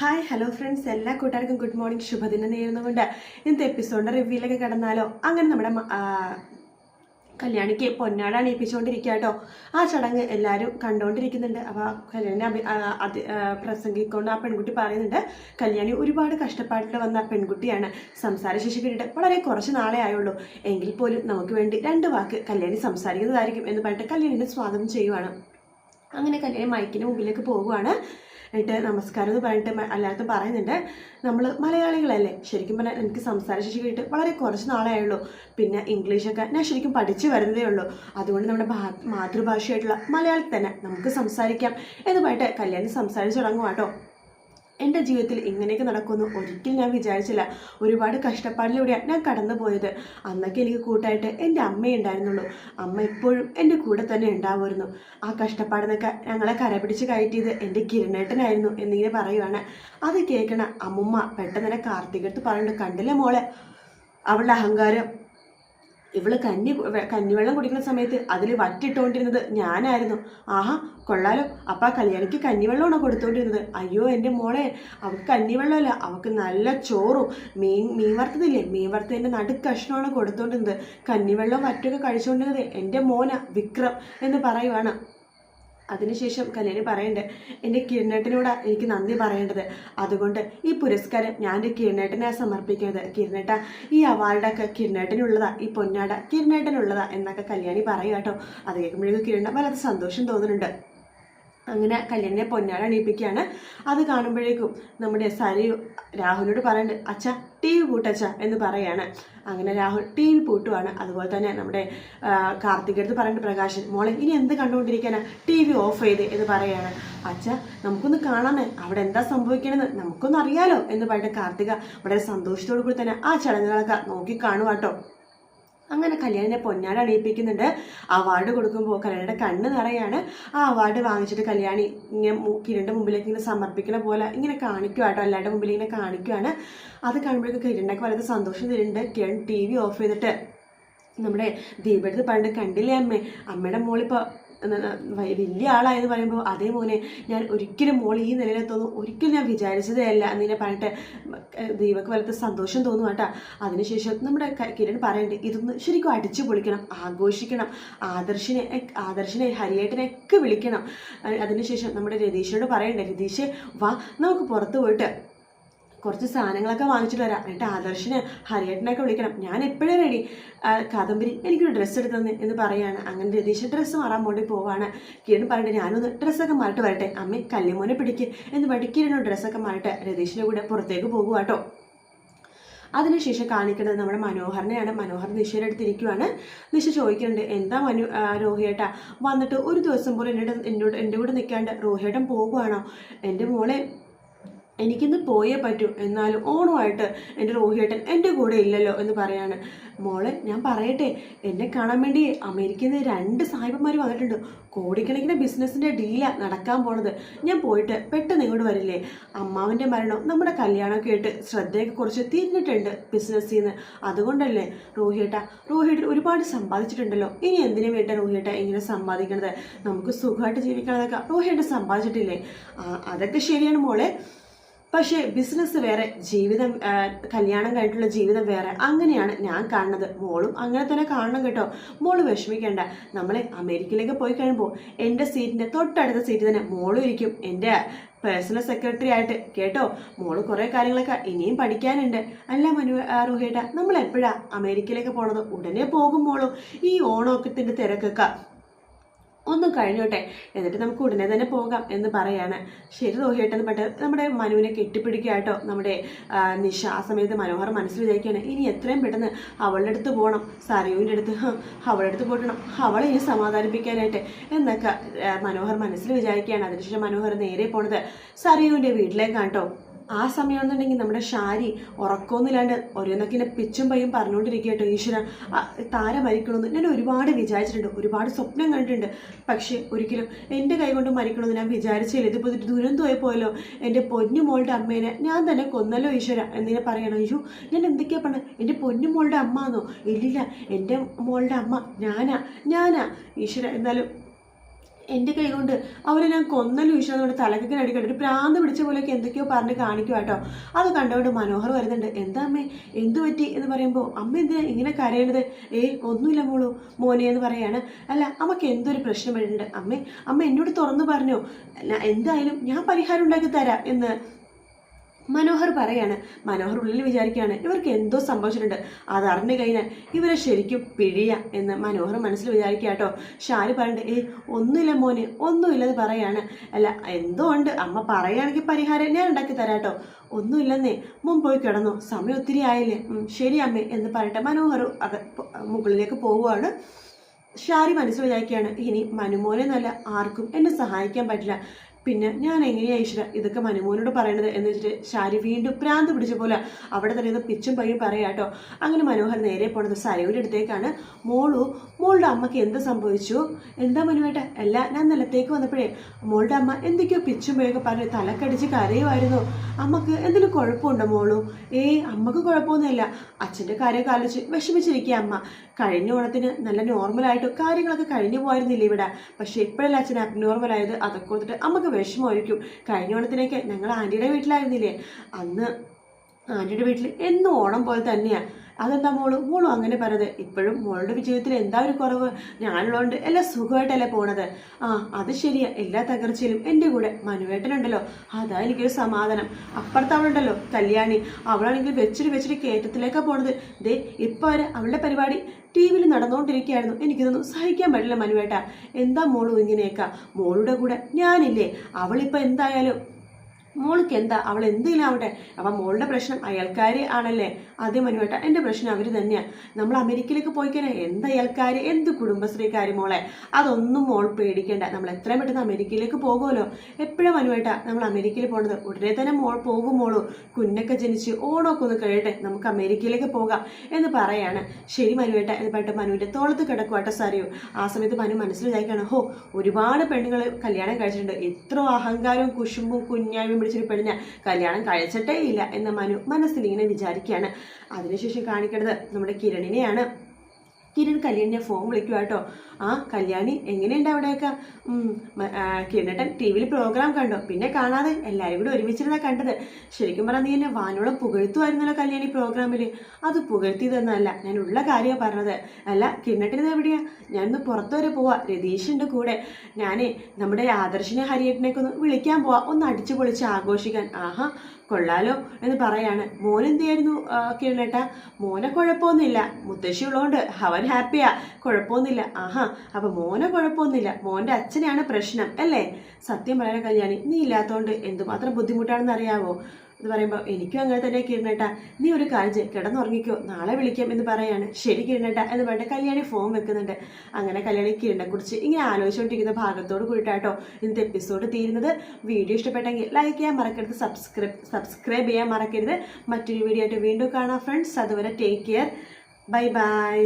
Hi hello friends എല്ലാ കൂട്ടുകാർക്കും good morning ശുഭദിനം നേരുന്നുകൊണ്ട് ഇന്നത്തെ എപ്പിസോഡിന്റെ റിവ്യൂലൊക്കെ കിടന്നാലോ? അങ്ങനെ നമ്മുടെ കല്യാണിക്ക് പൊന്നാട അണിയിപ്പിച്ചുകൊണ്ടിരിക്കുക കേട്ടോ. ആ ചടങ്ങ് എല്ലാവരും കണ്ടുകൊണ്ടിരിക്കുന്നുണ്ട് അപ്പോൾ കല്യാണി അഭി അത് പ്രസംഗിക്കൊണ്ട് ആ പെൺകുട്ടി പറയുന്നുണ്ട് കല്യാണി ഒരുപാട് കഷ്ടപ്പാട്ടിൽ വന്ന പെൺകുട്ടിയാണ്. സംസാര ശേഷി കിട്ടിയിട്ട് വളരെ കുറച്ച് നാളെ ആയുള്ളൂ. എങ്കിൽ പോലും നമുക്ക് വേണ്ടി രണ്ട് വാക്ക് കല്യാണി സംസാരിക്കുന്നതായിരിക്കും എന്ന് പറഞ്ഞിട്ട് കല്യാണിനെ സ്വാഗതം ചെയ്യുവാണ്. അങ്ങനെ കല്യാണി മൈക്കിന് മുമ്പിലേക്ക് പോകുവാണ്. എന്നിട്ട് നമസ്കാരം എന്ന് പറഞ്ഞിട്ട് എല്ലായിടത്തും പറയുന്നുണ്ട്. നമ്മൾ മലയാളികളല്ലേ? ശരിക്കും പറഞ്ഞാൽ എനിക്ക് സംസാര ശേഷി വളരെ കുറച്ച് നാളേ ആയുള്ളൂ പിന്നെ ഇംഗ്ലീഷൊക്കെ ഞാൻ ശരിക്കും പഠിച്ചു വരുന്നതേ ഉള്ളൂ. അതുകൊണ്ട് നമ്മുടെ മാതൃഭാഷയായിട്ടുള്ള മലയാളത്തിൽ തന്നെ നമുക്ക് സംസാരിക്കാം. എന്ന് പറഞ്ഞിട്ട് കല്യാണം സംസാരിച്ച് തുടങ്ങും കേട്ടോ എന്റെ ജീവിതത്തിൽ ഇങ്ങനെയൊക്കെ നടക്കുമെന്ന് ഒരിക്കലും ഞാൻ വിചാരിച്ചില്ല. ഒരുപാട് കഷ്ടപ്പാടിലൂടെയാണ് ഞാൻ കടന്നു പോയത്. അന്നൊക്കെ എനിക്ക് കൂട്ടായിട്ട് എന്റെ അമ്മയെ ഉണ്ടായിരുന്നുള്ളൂ. അമ്മ എപ്പോഴും എന്റെ കൂടെ തന്നെ ഉണ്ടാവുമായിരുന്നു. ആ കഷ്ടപ്പാടെന്നൊക്കെ ഞങ്ങളെ കരപിടിച്ച് കയറ്റിയത് എന്റെ കിരണേട്ടനായിരുന്നു എന്നിങ്ങനെ പറയുവാണ്. അത് കേൾക്കണ അമ്മുമ്മ പെട്ടെന്ന് തന്നെ കാർത്തികടുത്ത് പറയുന്നുണ്ട് കണ്ടില്ലേ മോളെ? അവളുടെ അഹങ്കാരം ഇവൾ കഞ്ഞി കന്നിവെള്ളം കഞ്ഞിവെള്ളം കുടിക്കുന്ന സമയത്ത് അതിൽ വറ്റിട്ടുകൊണ്ടിരുന്നത് ഞാനായിരുന്നു. ആഹാ കൊള്ളാലോ. അപ്പം ആ കല്യാണിക്ക് കഞ്ഞിവെള്ളമാണോ കൊടുത്തോണ്ടിരുന്നത്? അയ്യോ എന്റെ മോളെ അവൾക്ക് കഞ്ഞിവെള്ളമല്ല. അവൾക്ക് നല്ല ചോറും. മീൻ മീൻ വറുത്തതില്ലേ? മീൻ വറുത്തതിന്റെ നടുക്കഷ്ണമാണ് കൊടുത്തോണ്ടിരുന്നത്. കഞ്ഞിവെള്ളം വറ്റൊക്കെ കഴിച്ചുകൊണ്ടിരുന്നത് എന്റെ മോന വിക്രം എന്ന് പറയുവാണ്. അതിനുശേഷം കല്യാണി പറയണ്ടേ എന്റെ കിരണേട്ടനോട് എനിക്ക് നന്ദി പറയേണ്ടത്. അതുകൊണ്ട് ഈ പുരസ്കാരം ഞാൻ എന്റെ കിരണേട്ടനെ സമർപ്പിക്കുന്നത് കിരണേട്ട ഈ അവാർഡൊക്കെ കിരണേട്ടനുള്ളതാ ഈ പൊന്നാട കിരണേട്ടനുള്ളതാ എന്നൊക്കെ കല്യാണി പറയുക കേട്ടോ. അത് കേൾക്കുമ്പോഴേക്കും കിരണ വല്ലാത്ത സന്തോഷം തോന്നുന്നുണ്ട്. അങ്ങനെ കല്യാണിനെ പൊന്നാട അണിയിപ്പിക്കുകയാണ് അത് കാണുമ്പോഴേക്കും നമ്മുടെ സരി രാഹുലിനോട് പറയുന്നുണ്ട് അച്ഛ ടി പൂട്ടച്ച എന്ന് പറയാണ്. അങ്ങനെ രാഹുൽ ടി പൂട്ടുവാണ്. അതുപോലെ തന്നെ നമ്മുടെ കാർത്തികടുത്ത് പറയുന്നുണ്ട് പ്രകാശൻ മോളെ ഇനി എന്ത് കണ്ടുകൊണ്ടിരിക്കാനാ? ടി വി ഓഫ് ചെയ്ത് എന്ന് പറയാണ്. അച്ഛ നമുക്കൊന്ന് കാണാമേ. അവിടെ എന്താ സംഭവിക്കണമെന്ന് നമുക്കൊന്ന് അറിയാലോ എന്ന് പറഞ്ഞിട്ട് കാർത്തിക വളരെ സന്തോഷത്തോടു കൂടി തന്നെ ആ ചടങ്ങുകളൊക്കെ നോക്കി കാണുവാട്ടോ. അങ്ങനെ കല്യാണിനെ പൊന്നാട് അണിയിപ്പിക്കുന്നുണ്ട്. അവാർഡ് കൊടുക്കുമ്പോൾ കല്യാണിയുടെ കണ്ണ് നിറയാണ്. ആ അവാർഡ് വാങ്ങിച്ചിട്ട് കല്യാണി ഇങ്ങനെ കിരണിന്റെ മുമ്പിലേക്ക് ഇങ്ങനെ സമർപ്പിക്കണ പോലെ ഇങ്ങനെ കാണിക്കുക കേട്ടോ. എല്ലാവരുടെ മുമ്പിൽ ഇങ്ങനെ കാണിക്കുകയാണ് അത് കാണുമ്പോഴേക്കും കിരണിനൊക്കെ വളരെ സന്തോഷം തരുന്നുണ്ട്. കിരൺ ടി വി ഓഫ് ചെയ്തിട്ട് നമ്മുടെ ദീപടുത്ത് പണ്ട് കണ്ടില്ലേ അമ്മേ? അമ്മയുടെ മോളിപ്പോൾ വലിയ ആളായെന്ന് പറയുമ്പോൾ അതേ മോനെ ഞാൻ ഒരിക്കലും മോൾ ഈ നിലയിലെത്തുന്നു ഒരിക്കലും ഞാൻ വിചാരിച്ചതേ അല്ല എന്നിങ്ങനെ പറഞ്ഞിട്ട് ദീപക്ക് വലത്ത് സന്തോഷം തോന്നും കേട്ടോ. അതിനുശേഷം നമ്മുടെ കിരൺ പറയണ്ടേ ഇതൊന്ന് ശരിക്കും അടിച്ചു പൊളിക്കണം ആഘോഷിക്കണം ആദർശിനെ ആദർശിനെ ഹരിയേട്ടനെ ഒക്കെ വിളിക്കണം. അതിനുശേഷം നമ്മുടെ രതീഷിനോട് പറയണ്ടേ രതീഷ് വാ നമുക്ക് പുറത്ത് പോയിട്ട് കുറച്ച് സാധനങ്ങളൊക്കെ വാങ്ങിച്ചിട്ട് വരാം. എന്നിട്ട് ആദർശിന് ഹരിയേട്ടനൊക്കെ വിളിക്കണം. ഞാൻ എപ്പോഴും റെഡി കാദംബരി എനിക്കൊരു ഡ്രസ്സ് എടുത്തന്നെ എന്ന് പറയാണ്. അങ്ങനെ രതീഷ് ഡ്രസ്സ് മാറാൻ വേണ്ടി പോവാണ്. കിരൺ പറഞ്ഞിട്ട് ഞാനൊന്ന് ഡ്രസ്സൊക്കെ മാറിട്ട് വരട്ടെ. അമ്മ കല്ലിമോനെ പിടിക്ക്. എന്ന് പറഞ്ഞിട്ട് കിരണോ ഡ്രസ്സൊക്കെ മാറിട്ട് രതീഷിന്റെ കൂടെ പുറത്തേക്ക് പോകുക കേട്ടോ അതിനുശേഷം കാണിക്കുന്നത് നമ്മുടെ മനോഹരനെയാണ്. മനോഹർ നിഷയുടെ അടുത്തിരിക്കുവാണ് നിഷ ചോദിക്കുന്നുണ്ട് എന്താ മനു രോഹിയേട്ടാ? വന്നിട്ട് ഒരു ദിവസം പോലും എന്നോട് എന്നോട് എന്റെ കൂടെ നിൽക്കാണ്ട് രോഹിയേട്ടൻ പോകുവാണോ? എന്റെ മോളെ എനിക്കിന്ന് പോയേ പറ്റൂ. എന്നാലും ഓണമായിട്ട് എന്റെ റോഹിയേട്ടൻ എന്റെ കൂടെ ഇല്ലല്ലോ എന്ന് പറയാണ്. മോളെ ഞാൻ പറയട്ടെ. എന്നെ കാണാൻ വേണ്ടി അമേരിക്കയിൽ നിന്ന് രണ്ട് സാഹിബന്മാർ വന്നിട്ടുണ്ട്. കോടിക്കണക്കിന് ബിസിനസ്സിന്റെ ഡീലാണ് നടക്കാൻ പോണത്. ഞാൻ പോയിട്ട് പെട്ടെന്ന് ഇങ്ങോട്ട് വരില്ലേ? അമ്മാവിന്റെ മരണം നമ്മുടെ കല്യാണം കേട്ട് ശ്രദ്ധയൊക്കെ കുറച്ച് തിരിഞ്ഞിട്ടുണ്ട് ബിസിനസ്സിൽ നിന്ന് അതുകൊണ്ടല്ലേ റോഹിയേട്ട റോഹിയേട്ടൻ ഒരുപാട് സമ്പാദിച്ചിട്ടുണ്ടല്ലോ. ഇനി എന്തിനു വേണ്ട റോഹിയേട്ട ഇങ്ങനെ സമ്പാദിക്കണത്? നമുക്ക് സുഖമായിട്ട് ജീവിക്കണതൊക്കെ രോഹിയേട്ട സമ്പാദിച്ചിട്ടില്ലേ? അതൊക്കെ ശരിയാണ് മോളെ. പക്ഷേ ബിസിനസ് വേറെ ജീവിതം കല്യാണം കഴിഞ്ഞിട്ടുള്ള ജീവിതം വേറെ. അങ്ങനെയാണ് ഞാൻ കാണുന്നത്. മോളും അങ്ങനെ തന്നെ കാണണം കേട്ടോ. മോൾ വിഷമിക്കേണ്ട. നമ്മൾ അമേരിക്കയിലേക്ക് പോയി കഴിയുമ്പോൾ എന്റെ സീറ്റിന്റെ തൊട്ടടുത്ത സീറ്റ് തന്നെ മോളും ഇരിക്കും. എന്റെ പേഴ്സണൽ സെക്രട്ടറി ആയിട്ട് കേട്ടോ മോൾ കുറേ കാര്യങ്ങളൊക്കെ ഇനിയും പഠിക്കാനുണ്ട്. അല്ല മനു റുഹേട്ട നമ്മൾ എപ്പോഴാണ് അമേരിക്കയിലേക്ക് പോണത്? ഉടനെ പോകും ഈ ഓണമൊക്കത്തിന്റെ തിരക്കൊക്കെ ഒന്നും കഴിഞ്ഞോട്ടെ എന്നിട്ട് നമുക്ക് ഉടനെ തന്നെ പോകാം എന്ന് പറയാണ്. ശരി റോഹിയേട്ടെന്ന് പെട്ട് നമ്മുടെ മനുവിനെ കെട്ടിപ്പിടിക്കാട്ടോ നമ്മുടെ നിഷ ആ സമയത്ത് മനോഹർ മനസ്സിൽ വിചാരിക്കുകയാണ് ഇനി എത്രയും പെട്ടെന്ന് അവളുടെ അടുത്ത് പോകണം സരയുവിന്റെ അടുത്ത് അവളുടെ അടുത്ത് പോകണം അവളെ ഇനി സമാധാനിപ്പിക്കാനായിട്ട് എന്നൊക്കെ മനോഹർ മനസ്സിൽ വിചാരിക്കുകയാണ്. അതിനുശേഷം മനോഹർ നേരെ പോണത് സരയുവിന്റെ വീട്ടിലേക്കാണ് കേട്ടോ. ആ സമയമാണെന്നുണ്ടെങ്കിൽ നമ്മുടെ ഷാരി ഉറക്കമൊന്നുമില്ലാണ്ട് ഓരോന്നൊക്കെ ഇങ്ങനെ പിച്ചും പയ്യും പറഞ്ഞുകൊണ്ടിരിക്കുക കേട്ടോ ഈശ്വര. താര മരിക്കണമെന്ന് ഞാൻ ഒരുപാട് വിചാരിച്ചിട്ടുണ്ട് ഒരുപാട് സ്വപ്നം കണ്ടിട്ടുണ്ട്. പക്ഷേ ഒരിക്കലും എന്റെ കൈ കൊണ്ട് മരിക്കണമെന്ന് ഞാൻ വിചാരിച്ചില്ല. ഇതിപ്പോൾ ഒരു ദുരന്തമായി പോയല്ലോ. എന്റെ പൊന്നു മോളുടെ അമ്മേനെ ഞാൻ തന്നെ കൊന്നല്ലോ ഈശ്വര എന്നിങ്ങനെ പറയണോ. അയ്യോ ഞാൻ എന്തൊക്കെയാ പറഞ്ഞത് എന്റെ പൊന്നു മോളുടെ അമ്മ എന്നോ ഇല്ലില്ല എന്റെ മോളുടെ അമ്മ ഞാനാ ഞാനാ ഈശ്വര. എന്നാലും എന്റെ കൈ കൊണ്ട് അവരെ ഞാൻ കൊന്നലും വീശണമെന്നുകൊണ്ട് തലക്കൊക്കെ കണ്ടിട്ട് ഒരു പ്രാന്ത് പിടിച്ച പോലെയൊക്കെ എന്തൊക്കെയോ പറഞ്ഞ് കാണിക്കും കേട്ടോ. അത് കണ്ടുകൊണ്ട് മനോഹർ വരുന്നുണ്ട്. എന്താ അമ്മേ? എന്തു പറ്റി? എന്ന് പറയുമ്പോൾ അമ്മ എന്തിനാ ഇങ്ങനെ കരയണത്? ഏ ഒന്നുമില്ല മോളൂ മോനെ എന്ന് പറയാണ്. അല്ല അമ്മയ്ക്ക് എന്തൊരു പ്രശ്നം വരുന്നുണ്ട്? അമ്മേ അമ്മ എന്നോട് തുറന്നു പറഞ്ഞോ. എന്തായാലും ഞാൻ പരിഹാരം ഉണ്ടാക്കി തരാം എന്ന് മനോഹർ പറയാണ്. മനോഹർ ഉള്ളിൽ വിചാരിക്കുകയാണ് ഇവർക്ക് എന്തോ സംഭവിച്ചിട്ടുണ്ട്. അത് അറിഞ്ഞു കഴിഞ്ഞാൽ ഇവരെ ശരിക്കും പിഴിയ എന്ന് മനോഹർ മനസ്സിൽ വിചാരിക്കുക കേട്ടോ. ഷാരി പറയണ്ട് ഏ ഒന്നുമില്ല മോനെ ഒന്നുമില്ലെന്ന് പറയാണ്. അല്ല എന്തോ ഉണ്ട്. അമ്മ പറയുകയാണെങ്കിൽ പരിഹാരം ഞാൻ ഉണ്ടാക്കി തരാം കേട്ടോ. ഒന്നുമില്ലെന്നേ മുമ്പ് പോയി കിടന്നു. സമയം ഒത്തിരി ആയില്ലേ. ശരി അമ്മേ എന്ന് പറയട്ടെ. മനോഹർ അക മുകളിലേക്ക് പോവുകയാണ്. ഷാരി മനസ്സിൽ വിചാരിക്കുകയാണ് ഇനി മനുമോനെ നല്ല ആർക്കും എന്നെ സഹായിക്കാൻ പറ്റില്ല. പിന്നെ ഞാൻ എങ്ങനെയാണ് ഈശ്വര ഇതൊക്കെ മനുമോനോട് പറയണത് എന്ന് വെച്ചിട്ട് ശാരി വീണ്ടും പ്രാന്ത് പിടിച്ച പോലെ അവിടെ തന്നെ ഇത് പിച്ചും പയ്യും പറയാട്ടോ. അങ്ങനെ മനോഹർ നേരെ പോണത് സരയുടെ അടുത്തേക്കാണ്. മോളു മോളുടെ അമ്മയ്ക്ക് എന്ത് സംഭവിച്ചു? എന്താ മനുവേട്ട? അല്ല ഞാൻ നിലത്തേക്ക് വന്നപ്പോഴേ മോളുടെ അമ്മ എന്തൊക്കെയോ പിച്ചും പയ്യൊക്കെ പറഞ്ഞ് തലക്കടിച്ച് കരയുമായിരുന്നു. അമ്മയ്ക്ക് എന്തെങ്കിലും കുഴപ്പമുണ്ടോ മോളു? ഏയ് അമ്മയ്ക്ക് കുഴപ്പമൊന്നുമില്ല. അച്ഛന്റെ കാര്യമൊക്കെ ആലോചിച്ച് വിഷമിച്ചിരിക്കുക അമ്മ. കഴിഞ്ഞ ഓണത്തിന് നല്ല നോർമലായിട്ട് കാര്യങ്ങളൊക്കെ കഴിഞ്ഞു പോയിരുന്നില്ല ഇവിടെ? പക്ഷേ ഇപ്പോഴല്ല അച്ഛൻ അബ്നോർമൽ ആയത്? അതൊക്കെ കൊടുത്തിട്ട് അമ്മയ്ക്ക് വിഷമമായിരിക്കും. കഴിഞ്ഞ ഓണത്തിനൊക്കെ ഞങ്ങൾ ആന്റിയുടെ വീട്ടിലായിരുന്നില്ലേ? അന്ന് ആന്റിയുടെ വീട്ടിൽ എന്നും ഓണം പോലെ തന്നെയാ. അതെന്താ മോൾ? മോളും അങ്ങനെ പറഞ്ഞത് ഇപ്പോഴും മോളുടെ വിജയത്തിൽ എന്താ ഒരു കുറവ്? ഞാനുള്ളതുകൊണ്ട് എല്ലാം സുഖമായിട്ടല്ലേ പോണത്. ആ അത് ശരിയാ. എല്ലാ തകർച്ചയിലും എന്റെ കൂടെ മനുവേട്ടനുണ്ടല്ലോ. അതാ എനിക്കൊരു സമാധാനം. അപ്പുറത്ത് അവളുണ്ടല്ലോ കല്യാണി. അവളാണെങ്കിൽ വെച്ചിട്ട് വെച്ചിട്ട് കയറ്റത്തിലേക്കാണ് പോണത്. ദേ ഇപ്പോൾ വരെ അവളുടെ പരിപാടി ടി വിയിൽ നടന്നുകൊണ്ടിരിക്കുകയായിരുന്നു എനിക്കിതൊന്നും സഹിക്കാൻ പറ്റില്ല മനുവേട്ട. എന്താ മോളും ഇങ്ങനെയൊക്കെ? മോളുടെ കൂടെ ഞാനില്ലേ. അവളിപ്പോൾ എന്തായാലും മോൾക്ക് എന്താ? അവൾ എന്തെങ്കിലും ആവട്ടെ. അപ്പം മോളുടെ പ്രശ്നം അയൽക്കാർ ആണല്ലേ? ആദ്യം മനുവേട്ട എന്റെ പ്രശ്നം അവർ തന്നെയാണ് നമ്മൾ അമേരിക്കയിലേക്ക് പോയി കഴിഞ്ഞാൽ എന്ത് അയൽക്കാർ എന്ത് കുടുംബശ്രീക്കാർ മോളെ? അതൊന്നും മോൾ പേടിക്കേണ്ട. നമ്മൾ എത്രയും പെട്ടെന്ന് അമേരിക്കയിലേക്ക് പോകുമല്ലോ. എപ്പോഴും മനുവേട്ട നമ്മൾ അമേരിക്കയിൽ പോണത്? ഉടനെ തന്നെ മോൾ പോകും മോളും. കുഞ്ഞൊക്കെ ജനിച്ച് ഓണമൊക്കെ ഒന്ന് കഴിയട്ടെ. നമുക്ക് അമേരിക്കയിലേക്ക് പോകാം എന്ന് പറയാണ്. ശരി മനുവേട്ട എന്ന് പറഞ്ഞിട്ട് മനുവിന്റെ തോളത്ത് കിടക്കുവാട്ടെ സാറിയോ ആ സമയത്ത് മനു മനസ്സിൽ വിചാരിക്കുകയാണ് ഹോ ഒരുപാട് പെണ്ണുങ്ങൾ കല്യാണം കഴിച്ചിട്ടുണ്ട്. എത്ര അഹങ്കാരവും കുശുമ്പും കുഞ്ഞായ്മയും പിടിച്ചൊരു പെണ്ണിനെ കല്യാണം കഴിച്ചിട്ടേ ഇല്ല എന്ന് മനു മനസ്സിലിങ്ങനെ വിചാരിക്കുകയാണ്. അതിനുശേഷം കാണിക്കേണ്ടത് നമ്മുടെ കിരണിനെയാണ്. കിരൺ കല്യാണിനെ ഫോൺ വിളിക്കുക കേട്ടോ. ആ കല്യാണി എങ്ങനെയുണ്ട് അവിടെയൊക്കെ? കിരണേട്ടൻ കിരണട്ടൻ ടി വിയിൽ പ്രോഗ്രാം കണ്ടോ. പിന്നെ കാണാതെ എല്ലാവരും കൂടി ഒരുമിച്ചിരുന്നാ കണ്ടത്. ശരിക്കും പറഞ്ഞാൽ നീ എന്നെ വാനോളം പുകഴ്ത്തുമായിരുന്നല്ലോ കല്യാണി പ്രോഗ്രാമിൽ അത് പുകഴ്ത്തിയതൊന്നല്ല ഞാൻ ഉള്ള കാര്യമാണ് പറഞ്ഞത്. അല്ല കിരണട്ടിന് എവിടെയാ? ഞാനൊന്ന് പുറത്തു വരെ പോവാ. രതീഷിന്റെ കൂടെ. ഞാൻ നമ്മുടെ ആദർശിനെ ഹരിയേട്ടനൊക്കെ ഒന്ന് വിളിക്കാൻ പോവാ. ഒന്ന് അടിച്ചു പൊളിച്ച് ആഘോഷിക്കാൻ. ആഹാ കൊള്ളാലോ എന്ന് പറയാണ്. മോനെന്തായിരുന്നു കിരണേട്ട? മോനെ കുഴപ്പമൊന്നുമില്ല. മുത്തശ്ശി ഉള്ളതുകൊണ്ട് അവൻ ഹാപ്പിയാ കുഴപ്പമൊന്നുമില്ല. ആഹാ അപ്പൊ മോനെ കുഴപ്പമൊന്നുമില്ല. മോന്റെ അച്ഛനെയാണ് പ്രശ്നം അല്ലേ? സത്യം പറയാൻ കല്യാണി നീ ഇല്ലാത്തതുകൊണ്ട് എന്തുമാത്രം ബുദ്ധിമുട്ടാണെന്ന് അറിയാവോ? എന്ന് പറയുമ്പോൾ എനിക്കും അങ്ങനെ തന്നെ കിരണേട്ടാ. നീ ഒരു കാര്യം കിടന്നുറങ്ങിക്കോ. നാളെ വിളിക്കാം എന്ന് പറയാണ്. ശരി കിരണേട്ട എന്ന് പറഞ്ഞിട്ട് കല്യാണി ഫോൺ വെക്കുന്നുണ്ട്. അങ്ങനെ കല്യാണി കിരണെ കുറിച്ച് ഇങ്ങനെ ആലോചിച്ചുകൊണ്ടിരിക്കുന്ന ഭാഗത്തോട് കൂടിയിട്ടാട്ടോ ഇന്നത്തെ എപ്പിസോഡ് തീരുന്നത്. വീഡിയോ ഇഷ്ടപ്പെട്ടെങ്കിൽ ലൈക്ക് ചെയ്യാൻ മറക്കരുത് സബ്സ്ക്രൈബ് സബ്സ്ക്രൈബ് ചെയ്യാൻ മറക്കരുത്. മറ്റൊരു വീഡിയോ ആയിട്ട് വീണ്ടും കാണാം ഫ്രണ്ട്സ് അതുവരെ ടേക്ക് കെയർ ബൈ ബൈ